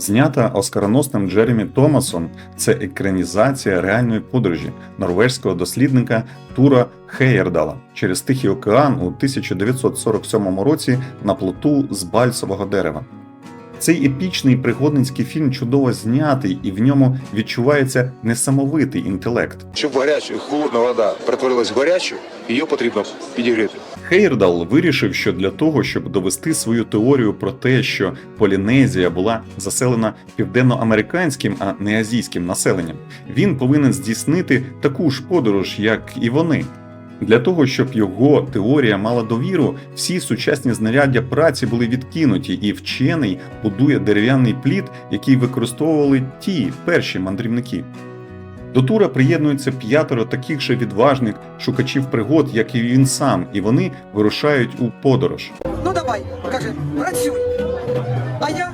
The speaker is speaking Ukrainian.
Знята оскароносним Джеремі Томасом, це екранізація реальної подорожі норвежського дослідника Тура Хейердала через Тихий океан у 1947 році на плоту з бальсового дерева. Цей епічний пригодницький фільм чудово знятий, і в ньому відчувається несамовитий інтелект. Щоб гаряча холодна вода перетворилась в гарячу, її потрібно підігріти. Хейрдал вирішив, що для того, щоб довести свою теорію про те, що Полінезія була заселена південноамериканським, а не азійським населенням, він повинен здійснити таку ж подорож, як і вони. Для того, щоб його теорія мала довіру, всі сучасні знаряддя праці були відкинуті, і вчений будує дерев'яний плід, який використовували ті перші мандрівники. До тура приєднуються п'ятеро таких же відважних шукачів пригод, як і він сам, і вони вирушають у подорож. Ну давай, каже, працюй. А я